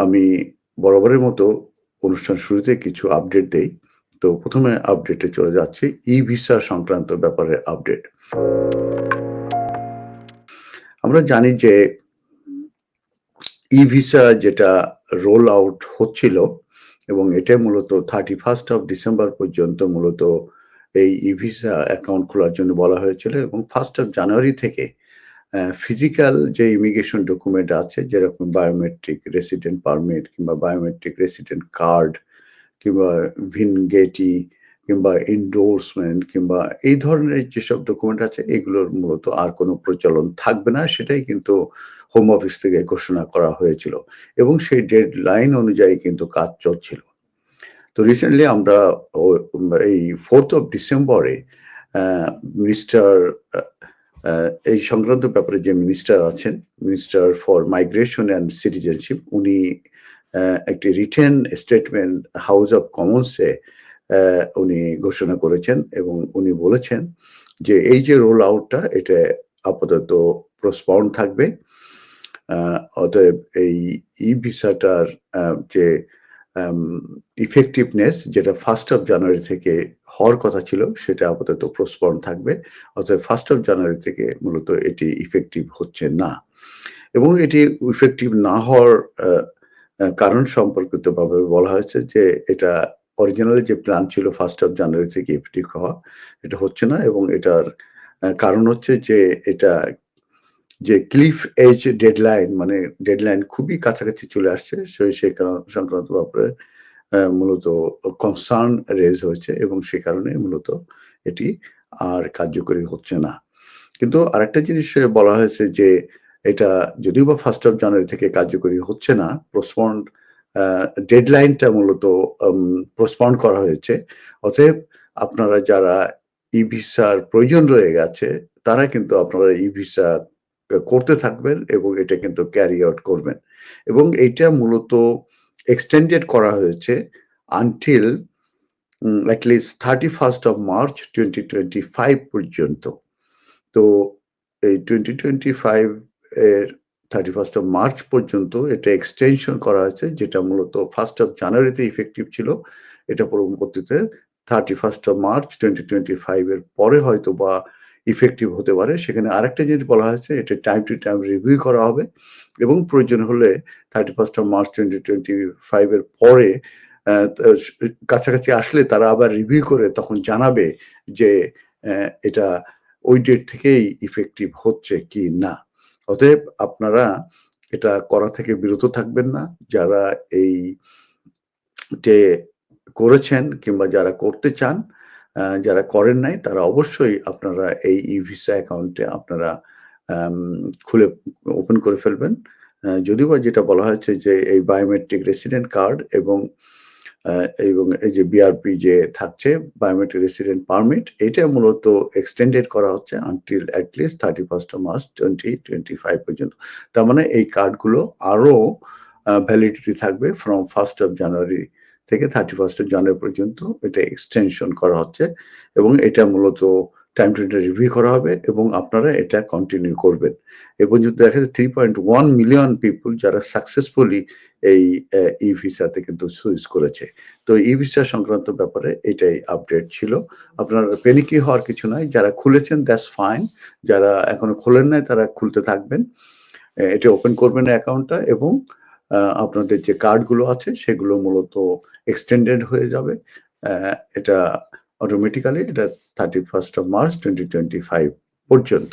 আমি বরাবরের মতো অনুষ্ঠান শুরুতে কিছু আপডেট দেই। তো প্রথমে আপডেটে চলে যাচ্ছে ই-ভিসা সংক্রান্ত ব্যাপারে আপডেট। আমরা জানি যে ই-ভিসা যেটা রোল আউট হচ্ছিল এবং এটা মূলত 31st অফ ডিসেম্বর পর্যন্ত মূলত এই ই-ভিসা অ্যাকাউন্ট খোলার জন্য বলা হয়েছিল এবং ফার্স্ট অফ জানুয়ারি থেকে ফিজিক্যাল যে ইমিগ্রেশন ডকুমেন্ট আছে, যেরকম বায়োমেট্রিক রেসিডেন্ট পারমিট কিংবা বায়োমেট্রিক রেসিডেন্ট কার্ড কিংবা ভিনগেটি কিংবা এন্ডোর্সমেন্ট কিংবা এই ধরনের যেসব ডকুমেন্ট আছে, এগুলোর মূলত আর কোনো প্রচলন থাকবে না সেটাই কিন্তু হোম অফিস থেকে ঘোষণা করা হয়েছিল এবং সেই ডেড লাইন অনুযায়ী কিন্তু কাজ চলছিল। তো রিসেন্টলি আমরা এই ফোর্থ অফ ডিসেম্বরে মিনিস্টার এই সংক্রান্ত ব্যাপারে যে মিনিস্টার আছেন, minister for migration and citizenship উনি একটি রিটেন স্টেটমেন্ট হাউস অফ কমন্সে উনি ঘোষণা করেছেন এবং উনি বলেছেন যে এই যে রোল আউটটা এটা আপাতত পোস্টপন্ড থাকবে। অতএব এই ই-ভিসাটার যে আম ইফেক্টিভনেস যেটা ফার্স্ট অফ জানুয়ারি থেকে হওয়ার কথা ছিল সেটা আপাতত পোস্টপন্ড থাকবে। অর্থাৎ ফার্স্ট অফ জানুয়ারি থেকে মূলত এটি ইফেক্টিভ হচ্ছে না। এবং এটি ইফেক্টিভ না হওয়ার কারণ সম্পর্কিতভাবে বলা হয়েছে যে এটা অরিজিনালি যে প্ল্যান ছিল ফার্স্ট অফ জানুয়ারি থেকে ইফেক্টিভ হওয়া, এটা হচ্ছে না এবং এটার কারণ হচ্ছে যে এটা যে ক্লিফ এজ ডেডলাইন মানে ডেডলাইন খুবই কাছাকাছি চলে আসছে। সে সংক্রান্ত ব্যাপারে মূলত কনসার্ন রেজ হয়েছে এবং সে কারণে মূলত এটি আর কার্যকরী হচ্ছে না। কিন্তু আরেকটা জিনিস বলা হয়েছে যে এটা যদিও বা ফার্স্ট অফ জানুয়ারি থেকে কার্যকরী হচ্ছে না, পোস্টপন্ড আ ডেডলাইনটা মূলত আম পোস্টপন্ড করা হয়েছে। অতএব আপনারা যারা ই-ভিসার প্রয়োজন রয়ে গেছে তারা কিন্তু আপনারা ই-ভিসা আ করতে থাকবেন এবং এটা কিন্তু ক্যারি আউট করবেন। এবং এইটা মূলত এক্সটেন্ডেড করা হয়েছে until um at least 31st of March 2025 পর্যন্ত। তো এই 2025 এর 31st অফ মার্চ পর্যন্ত এটা এক্সটেনশন করা হয়েছে, যেটা মূলত ফার্স্ট অফ জানুয়ারিতে ইফেক্টিভ ছিল। এটা পরবর্তীতে 31st অফ মার্চ 2025 এর পরে হয়তোবা ইফেক্টিভ হতে পারে। সেখানে আরেকটা জিনিস বলা হয়েছে এটা টাইম টু টাইম রিভিউ করা হবে এবং প্রয়োজন হলে 31st of March twenty twenty ফাইভের পরে কাছাকাছি আসলে তারা আবার রিভিউ করে তখন জানাবে যে এটা ওই ডেট থেকেই ইফেক্টিভ হচ্ছে কি না। অতএব আপনারা এটা করা থেকে বিরত থাকবেন না। যারা এই টে করেছেন কিংবা যারা করতে চান, যারা করেন নাই, তারা অবশ্যই আপনারা এই ই-ভিসা অ্যাকাউন্টে আপনারা খুলে ওপেন করে ফেলবেন। আ যদিওবা যেটা বলা হয়েছে যে এই বায়োমেট্রিক রেসিডেন্ট কার্ড এবং এবং এই যে বিআরপি যে থাকছে বায়োমেট্রিক রেসিডেন্ট পারমিট এটা মূলত এক্সটেন্ডেড করা হচ্ছে until at least 31st of March 2025 পর্যন্ত। তার মানে এই কার্ডগুলো আরও ভ্যালিডিটি থাকবে ফ্রম ফার্স্ট অফ জানুয়ারি থেকে 31st অফ জানুয়ারি পর্যন্ত এটা এক্সটেনশন করা হচ্ছে এবং এটা মূলত টাইম টু রিভিউ করা হবে এবং আপনারা এটা কন্টিনিউ করবেন। এ পর্যন্ত দেখা যায় 3.1 মিলিয়ন পিপল যারা সাকসেসফুলি এই অ্যা ই-ভিসাতে কিন্তু সুইচ করেছে। তো ই-ভিসা সংক্রান্ত ব্যাপারে এটাই আপডেট ছিল। আপনার প্যানিকি হওয়ার কিছু নাই। যারা খুলেছেন দ্যাটস ফাইন। যারা এখনও খোলেন নাই, তারা খুলতে থাকবেন। এটা ওপেন করবেন অ্যাকাউন্টটা এবং আপনাদের যে কার্ডগুলো আছে সেগুলো মূলত এক্সটেন্ডেড হয়ে যাবে। এটা অটোমেটিক্যালি এটা 31st অফ মার্চ 2025 পর্যন্ত।